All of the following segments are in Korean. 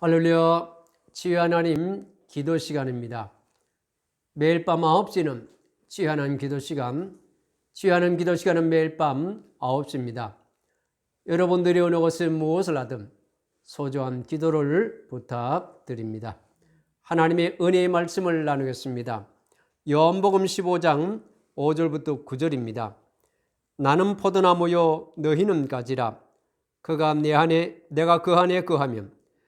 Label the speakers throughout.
Speaker 1: 할렐루야, 주여 하나님 기도 시간입니다. 매일 밤 9시는 주여 하나님 기도 시간, 주여 하나님 기도 시간은 매일 밤 9시입니다. 여러분들이 어느 곳에 무엇을 하든 소중한 기도를 부탁드립니다. 하나님의 은혜의 말씀을 나누겠습니다. 요한복음 15장 5절부터 9절입니다. 나는 포도나무요 너희는 가지라 그가 내 안에 내가 그 안에 거하면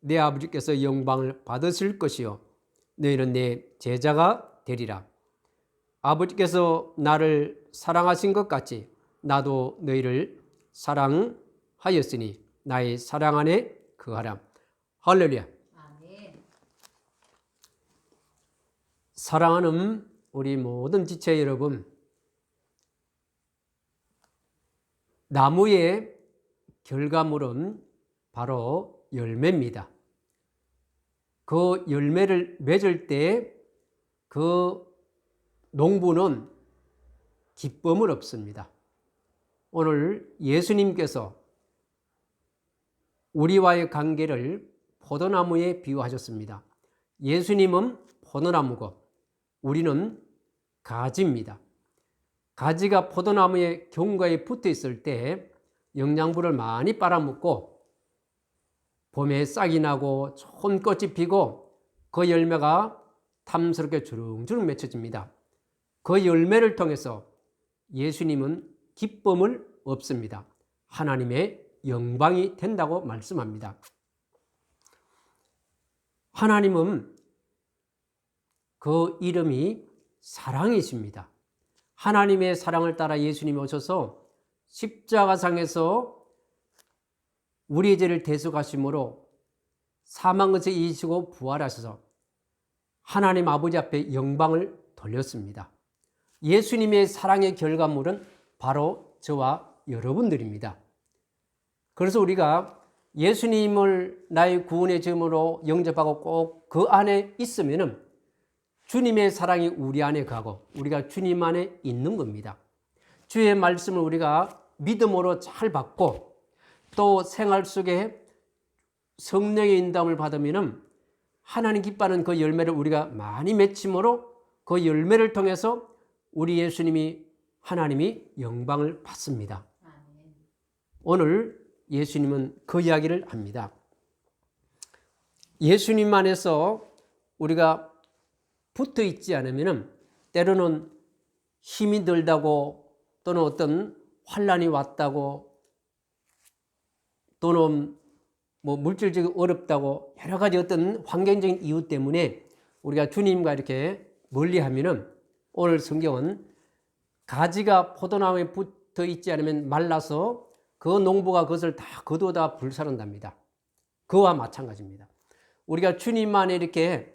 Speaker 1: 내 아버지께서 영광을 받으실 것이요 너희는 내 제자가 되리라. 아버지께서 나를 사랑하신 것 같이 나도 너희를 사랑하였으니 나의 사랑 안에 거하라. 할렐루야. 사랑하는 우리 모든 지체 여러분, 나무의 결과물은 바로 열매입니다. 그 열매를 맺을 때 그 농부는 기쁨을 얻습니다. 오늘 예수님께서 우리와의 관계를 포도나무에 비유하셨습니다. 예수님은 포도나무고 우리는 가지입니다. 가지가 포도나무의 경과에 붙어 있을 때 영양분을 많이 빨아먹고 봄에 싹이 나고 좋은 꽃이 피고 그 열매가 탐스럽게 주렁주렁 맺혀집니다. 그 열매를 통해서 예수님은 기쁨을 얻습니다. 하나님의 영광이 된다고 말씀합니다. 하나님은 그 이름이 사랑이십니다. 하나님의 사랑을 따라 예수님이 오셔서 십자가상에서 우리의 죄를 대속하심으로 사망 것에 이기시고 부활하셔서 하나님 아버지 앞에 영광을 돌렸습니다. 예수님의 사랑의 결과물은 바로 저와 여러분들입니다. 그래서 우리가 예수님을 나의 구원의 점으로 영접하고 꼭 그 안에 있으면은 주님의 사랑이 우리 안에 가고 우리가 주님 안에 있는 겁니다. 주의 말씀을 우리가 믿음으로 잘 받고 또 생활 속에 성령의 인담을 받으면은 하나님 기뻐하는 그 열매를 우리가 많이 맺힘으로 그 열매를 통해서 우리 예수님이 하나님이 영광을 받습니다. 오늘 예수님은 그 이야기를 합니다. 예수님 안에서 우리가 붙어 있지 않으면 때로는 힘이 들다고 또는 어떤 환란이 왔다고 또는 뭐 물질적으로 어렵다고 여러 가지 어떤 환경적인 이유 때문에 우리가 주님과 이렇게 멀리 하면은 오늘 성경은 가지가 포도나무에 붙어 있지 않으면 말라서 그 농부가 그것을 다 거두다 불사른답니다. 그와 마찬가지입니다. 우리가 주님 안에 이렇게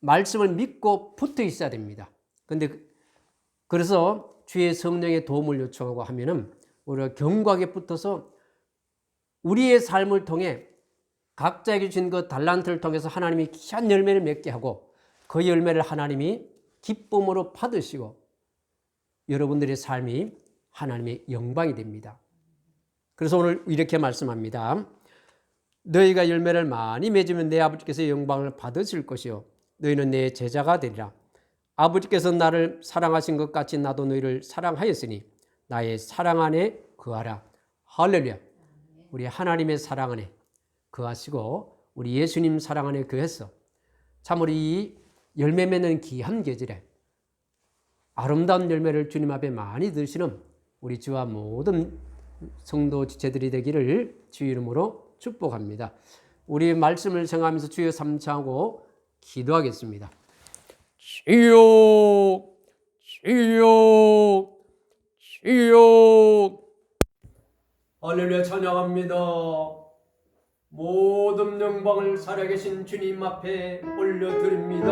Speaker 1: 말씀을 믿고 붙어 있어야 됩니다. 근데 그래서 주의 성령의 도움을 요청하고 하면은 우리가 경과하게 붙어서 우리의 삶을 통해 각자에게 주신 그 달란트를 통해서 하나님이 귀한 열매를 맺게 하고 그 열매를 하나님이 기쁨으로 받으시고 여러분들의 삶이 하나님의 영광이 됩니다. 그래서 오늘 이렇게 말씀합니다. 너희가 열매를 많이 맺으면 내 아버지께서 영광을 받으실 것이요. 너희는 내 제자가 되리라. 아버지께서 나를 사랑하신 것 같이 나도 너희를 사랑하였으니 나의 사랑 안에 거하라. 할렐루야. 우리 하나님의 사랑 안에 거하시고 우리 예수님 사랑 안에 거해서 참으로 이 열매 맺는 귀한 계절에 아름다운 열매를 주님 앞에 많이 드시는 우리 주와 모든 성도 지체들이 되기를 주 이름으로 축복합니다. 우리 말씀을 생각하면서 주여 삼창하고 기도하겠습니다. 주여, 주여, 주여. 할렐루야 찬양합니다. 모든 영광을 살아계신 주님 앞에 올려드립니다.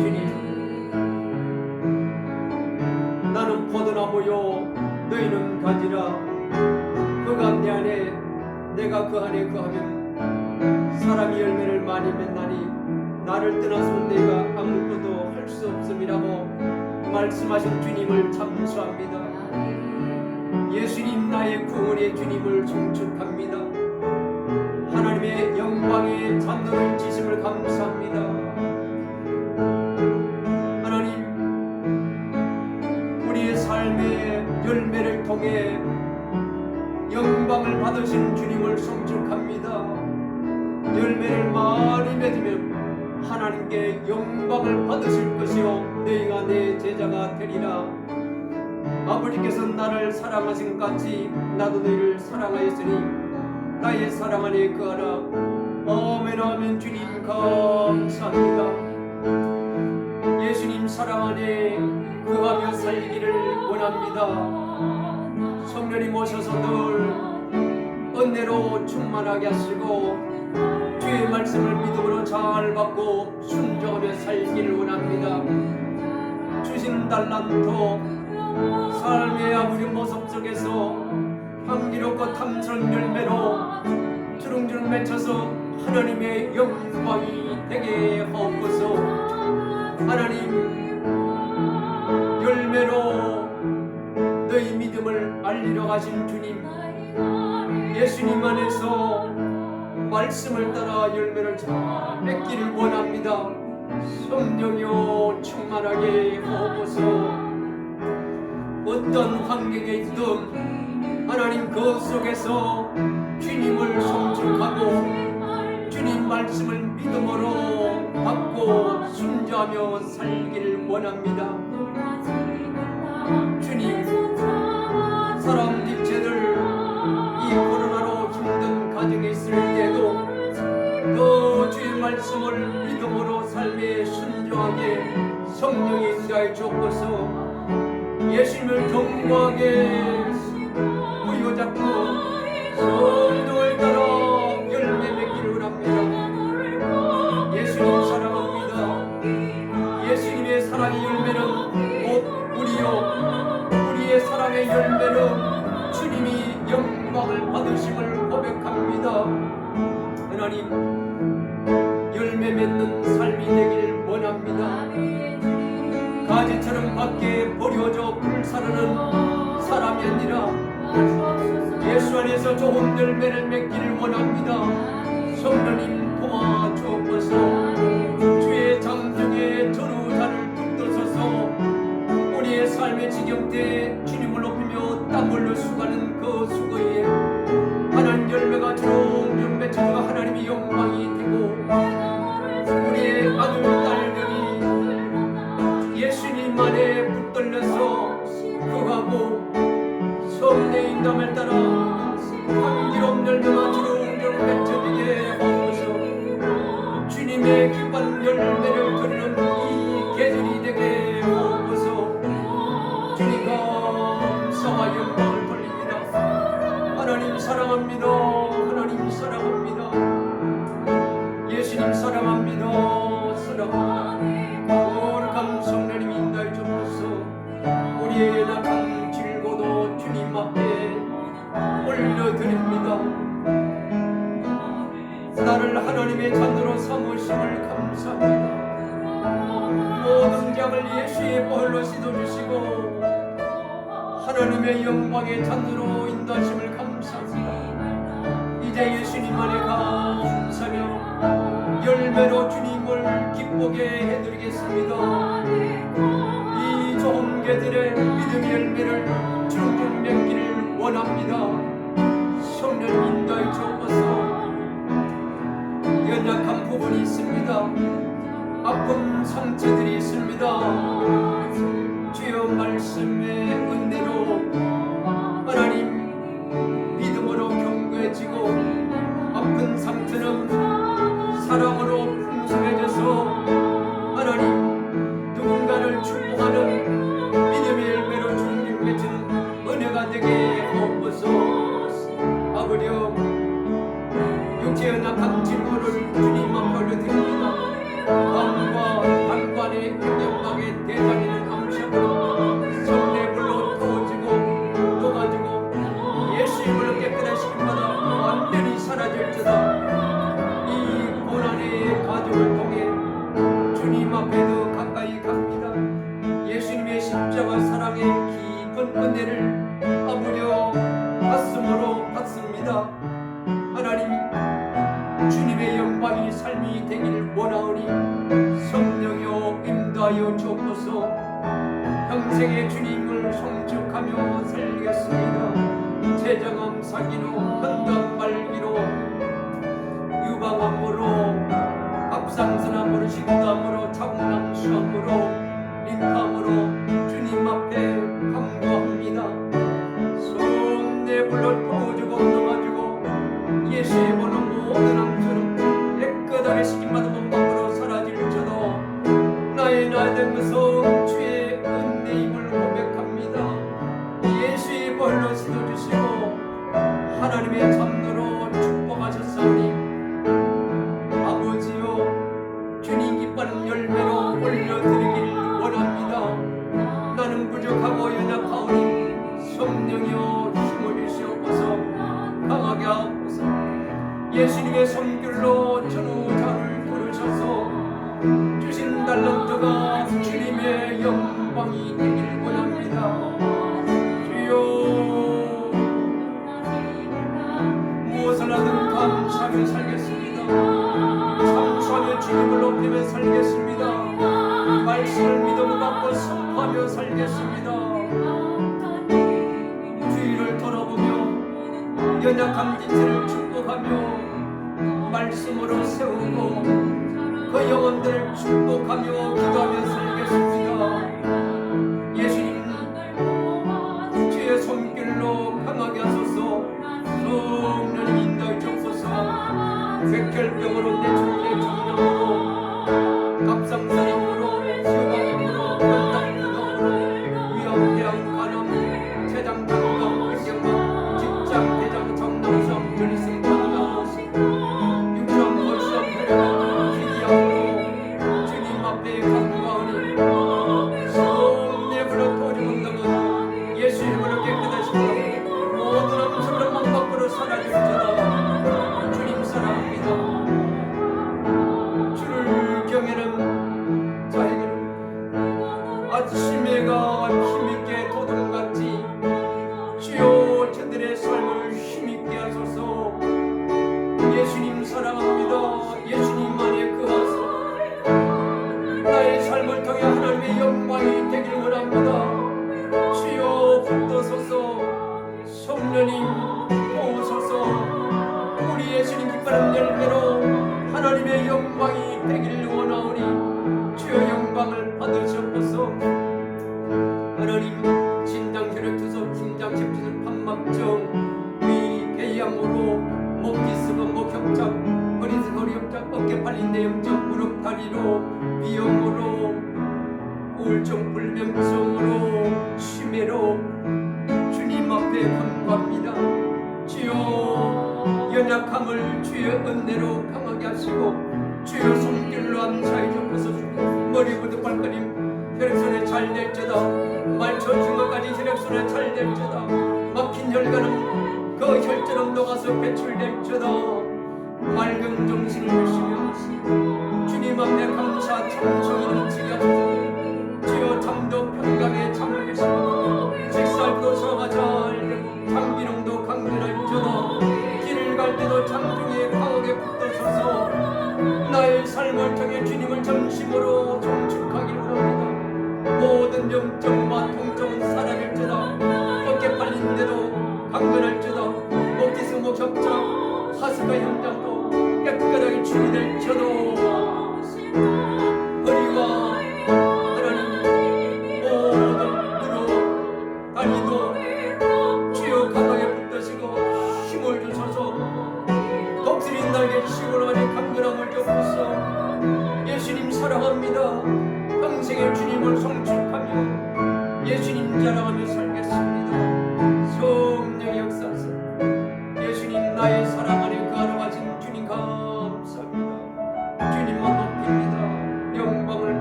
Speaker 1: 주님, 나는 포도나무요, 너희는 가지라. 그가 내 안에, 내가 그 안에 그하면 사람이 열매를 많이 맺나니 나를 떠나서는 내가 아무것도 할 수 없음이라고 말씀하신 주님을 참수합니다. 예수님 나의 구원의 주님을 송축합니다. 하나님의 영광의 잔노를 지심을 감사합니다. 하나님, 우리의 삶의 열매를 통해 영광을 받으신 주님을 송축합니다. 열매를 많이 맺으면 하나님께 영광을 받으실 것이요 너희가 내 제자가 되리라. 아버지께서 나를 사랑하신 것 같이 나도 너희를 사랑하였으니 나의 사랑 안에 거하라 아멘 아멘 주님 감사합니다. 예수님 사랑 안에 거하며 살기를 원합니다. 성령님 오셔서 늘 은혜로 충만하게 하시고 주의 말씀을 믿음으로 잘 받고 순종하며 살기를 원합니다. 주신 달란트 삶의 아무리 모습 속에서 향기롭고 탐스러운 열매로 주렁주렁 맺혀서 하나님의 영광이 되게 하옵소서 하나님 열매로 너희 믿음을 알리러 가신 주님 예수님 안에서 말씀을 따라 열매를 잘 맺기를 원합니다. 성령이여 충만하게 하옵소서 어떤 환경에 있든 하나님 그 속에서 주님을 송축하고 주님 말씀을 믿음으로 받고 순종하며 살기를 원합니다. 주님 사람 집체들 이 코로나로 힘든 가정에 있을 때도 그 주의 말씀을 믿음으로 삶에 순종하게 성령이 인도하여 주옵소서 예수님을 경고하게 하 잔으로 삼으심을 감사합니다 모든 장을 예수의 보혈로 씻어주시고 하나님의 영광의 잔으로 인도하심을 감사합니다 이제 예수님 안에 감사며 열매로 주님을 기쁘게 해드리겠습니다. 이 좋은 개들의 믿음의 열매를 주룩주룩 맺기를 원합니다. 성령 인도해 주옵소서 연약한 부분이 있습니다. 아픈 상처들이 있습니다. 주여 말씀의 은 원하오니 성령여 임다여 주옵소서. 평생의 주님을 성축하며 살겠습니다. 제정함 사기노 살겠습니다. 말씀을 믿음 갖고 선포하며 살겠습니다. 주위를 돌아보며 연약한 기체를 축복하며 말씀으로 세우고 그 영혼들을 축복하며 기도하며 정정 무릎다리로 비염으로 우울증 불면증으로 심해로 주님 앞에 간구합니다. 주여 연약함을 주의 은혜로 강하게 하시고 주여 손길로 암사에 접혀서 머리부터 발까지 혈액순환 잘될지다. 말초중간까지 혈액순환 잘될지다. 막힌 혈관은 그 혈처럼 녹아서 배출될지다. 밝은 정신을 주시옵소서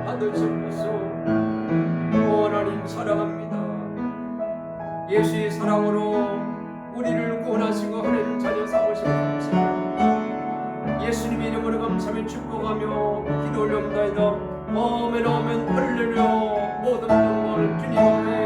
Speaker 1: 받으시옵소서 오 하나님 사랑합니다. 예수의 사랑으로 우리를 구원하시고 하나님 자녀 삼으시고 감사합니다. 예수님의 이름으로 감사하며 축복하며 기도 올려옵나이다. 오멘 오멘 할렐루야. 모든 영광을 주님 앞에